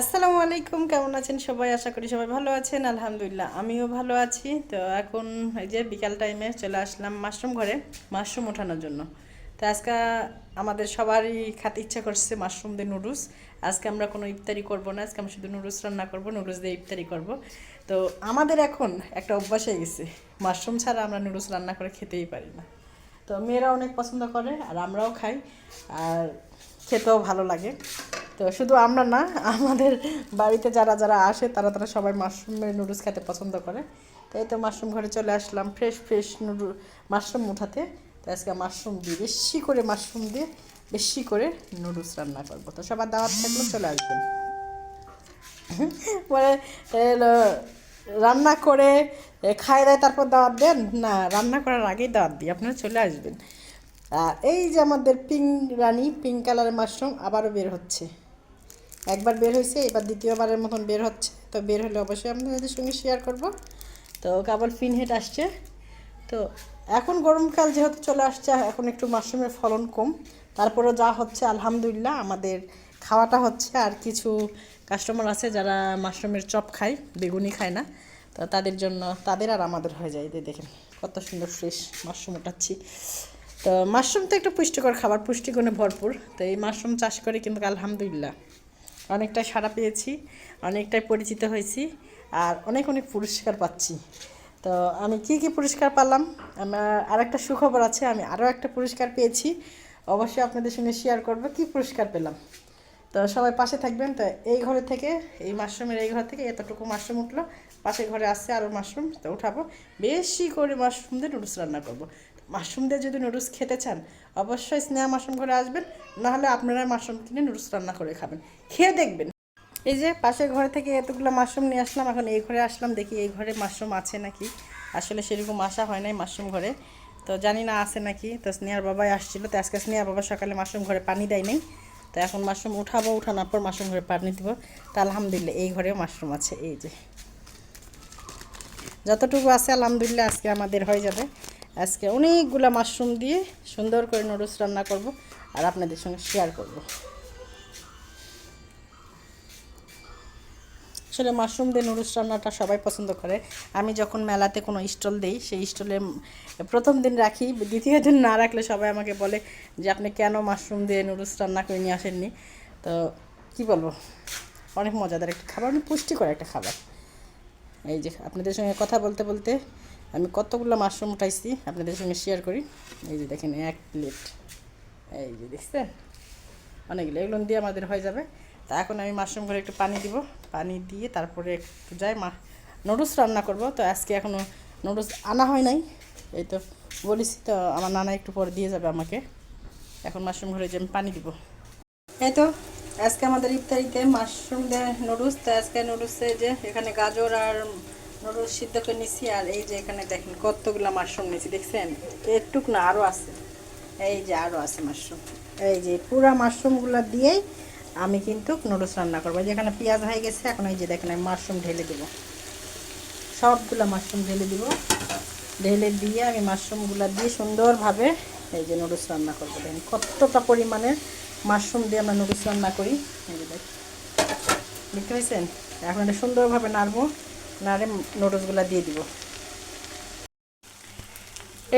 আসসালামু আলাইকুম, কেমন আছেন সবাই? আশা করি সবাই ভালো আছেন, আলহামদুলিল্লাহ। আমিও ভালো আছি। তো এখন এই যে বিকাল টাইমে চলে আসলাম মাশরুম ঘরে মাশরুম ওঠানোর জন্য। তো আজকে আমাদের সবারই খাতে ইচ্ছা করছে মাশরুম দিয়ে নুডলস আজকে আমরা কোনো ইফতারি করব না, আজকে আমরা শুধু নুডলস রান্না করব নুডলস দিয়ে ইফতারি করব। তো আমাদের এখন একটা অভ্যাস হয়ে গেছে। মাশরুম ছাড়া আমরা নুডলস রান্না করে খেতেই পারি না। তো মেয়েরা অনেক পছন্দ করে, আর আমরাও খাই, আর খেতেও ভালো লাগে। তো শুধু আমরা না, আমাদের বাড়িতে যারা যারা আসে তারা তারা সবাই মাশরুমের নুডলস খেতে পছন্দ করে। তো এই তো মাশরুম ঘরে চলে আসলাম ফ্রেশ ফ্রেশ নুডল মাশরুম উঠাতে। তো আজকে মাশরুম দিয়ে বেশি করে মাশরুম দিয়ে বেশি করে নুডলস রান্না করব। তো সবার দাওয়াত থাকলে চলে আসবেন। পরে রান্না করে খাই দেয় তারপর দাওয়াত দেন? না, রান্না করার আগেই দাওয়াত দিই, আপনারা চলে আসবেন। আর এই যে আমাদের পিঙ্ক রানি, পিঙ্ক কালারের মাশরুম আবারও বের হচ্ছে। একবার বের হয়েছে, এবার দ্বিতীয়বারের মতন বের হচ্ছে। তো বের হলে অবশ্যই আপনাদের সঙ্গে শেয়ার করব। তো কেবল পিনহেড আসছে। তো এখন গরমকাল যেহেতু চলে আসছে, এখন একটু মাশরুমের ফলন কম। তারপরেও যা হচ্ছে, আলহামদুলিল্লাহ আমাদের খাওয়াটা হচ্ছে। আর কিছু কাস্টমার আছে যারা মাশরুমের চপ খায়, বেগুনি খায় না। তো তাদের জন্য, তাদের আর আমাদের হয়ে যায়। যে দেখেন, কত সুন্দর ফ্রেশ মাশরুম ওঠাচ্ছি তো মাশরুম তো একটু পুষ্টিকর খাবার, পুষ্টিগুণে ভরপুর। তো এই মাশরুম চাষ করে কিন্তু আলহামদুলিল্লাহ অনেকটাই সাড়া পেয়েছি, অনেকটাই পরিচিত হয়েছি আর অনেক অনেক পুরস্কার পাচ্ছি। তো আমি কি কি পুরস্কার পেলাম? আমার আরেকটা সুখবর আছে, আমি আরও একটা পুরস্কার পেয়েছি। অবশ্যই আপনাদের সঙ্গে শেয়ার করব, কি পুরস্কার পেলাম? তো সবাই পাশে থাকবেন, তো এই ঘরে থেকে, এই মাশরুমের এই ঘর থেকে এতটুকু মাশরুম উঠল, পাশের ঘরে আসছে আরও মাশরুম, তো উঠাবো। বেশি করে মাশরুম দিয়ে নুডলস রান্না করব। মাশরুম দিয়ে যদি নুডলস খেতে চান, অবশ্যই স্নেহা মাশরুম ঘরে আসবেন, নাহলে আপনারা মাশরুম কিনে নুডলস রান্না করে খাবেন। খেয়ে দেখবেন। এই যে পাশের ঘর থেকে এতগুলো মাশরুম নিয়ে আসলাম, এখন এই ঘরে আসলাম, দেখি এই ঘরে মাশরুম আছে নাকি? আসলে সেরকম আসা হয় নাই মাশরুম ঘরে। তো জানি না আছে নাকি, তো স্নেহার বাবাই আসছিল, তো আজকে স্নেহার বাবা সকালে মাশরুম ঘরে পানি দেয় নাই। তো এখন মাশরুম উঠাবো, উঠানোর পর মাশরুম ঘরে পানি দিব। তা আলহামদুলিল্লাহ, এই ঘরেও মাশরুম আছে, এই যে। যতটুকু আছে, আলহামদুলিল্লাহ, আজকে আমাদের হয়ে যাবে। আজকে অনেকগুলো মাশরুম দিয়ে সুন্দর করে নুডলস রান্না করব আর আপনাদের সঙ্গে শেয়ার করব। আসলে মাশরুম দিয়ে নুডলস রান্নাটা সবাই পছন্দ করে। আমি যখন মেলাতে কোনো স্টল দিই, সেই স্টলে প্রথম দিন রাখি, দ্বিতীয় দিন না রাখলে সবাই আমাকে বলে যে, আপনি কেন মাশরুম দিয়ে নুডলস রান্না করে নিয়ে আসেননি? তো কি বলব? অনেক মজাদার একটা খাবার, অনেক পুষ্টিকর একটা খাবার। এই যে, আপনাদের সঙ্গে কথা বলতে বলতে আমি কতগুলো মাশরুম উঠাইছি, আপনাদের সঙ্গে শেয়ার করি। এই যে দেখেন, এক প্লেট এই যে দেখছেন? অনেকগুলো, এগুলো দিয়ে আমাদের হয়ে যাবে। তা এখন আমি মাশরুম করে একটু পানি দিব। পানি দিয়ে তারপরে একটু যাই, মা নুডলস রান্না করব। তো আজকে এখনও নুডলস আনা হয় নাই। এই তো বলেছি তো, আমার নানা একটু পরে দিয়ে যাবে আমাকে। এখন মাশরুম ঘরে যে আমি পানি দিব। এই তো, আজকে আমাদের ইফতারিতে মাশরুম দেয় নুডলস তো আজকে নুডলসে যে এখানে গাজর আর নুডলস সিদ্ধ করে নিছি, আর এই যে এখানে দেখেন কতগুলো মাশরুম নিয়েছি দেখছেন? একটুক না আরও আছে। এই যে আরও আছে মাশরুম এই যে পুরা মাশরুমগুলো দিয়েই আমি কিন্তু নুডলস রান্না করব। যেখানে পেঁয়াজ হয়ে গেছে, এখন এই যে দেখেন আমি মাশরুম ঢেলে দেবো। সবগুলো মাশরুম ঢেলে দিব। ঢেলে দিয়ে আমি মাশরুমগুলো দিয়ে সুন্দরভাবে এই যে নুডলস রান্না করব। দেখেন কতটা পরিমাণের মাশরুম দিয়ে আমরা নুডলস রান্না করি। এই যে দেখতে পাইছেন? এখন এটা সুন্দরভাবে নাড়বো। নাড়ে নুডলসগুলো দিয়ে দিব।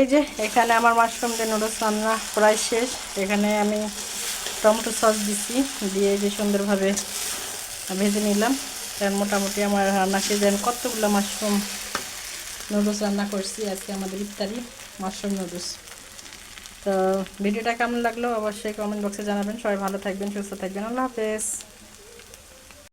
এই যে, এখানে আমার মাশরুম দিয়ে নুডলস রান্না প্রায় শেষ। এখানে আমি টমেটো সস দিছি, দিয়ে যে সুন্দরভাবে ভেজে নিলাম। কারণ মোটামুটি আমার রান্না শেষ আমি কতগুলো মাশরুম নুডলস রান্না করছি, আজকে আমাদের ইফতারি মাশরুম নুডলস তো, ভিডিওটা কেমন লাগল অবশ্যই কমেন্ট বক্সে জানাবেন। সবাই ভালো থাকবেন, সুস্থ থাকবেন। আল্লাহ হাফেজ।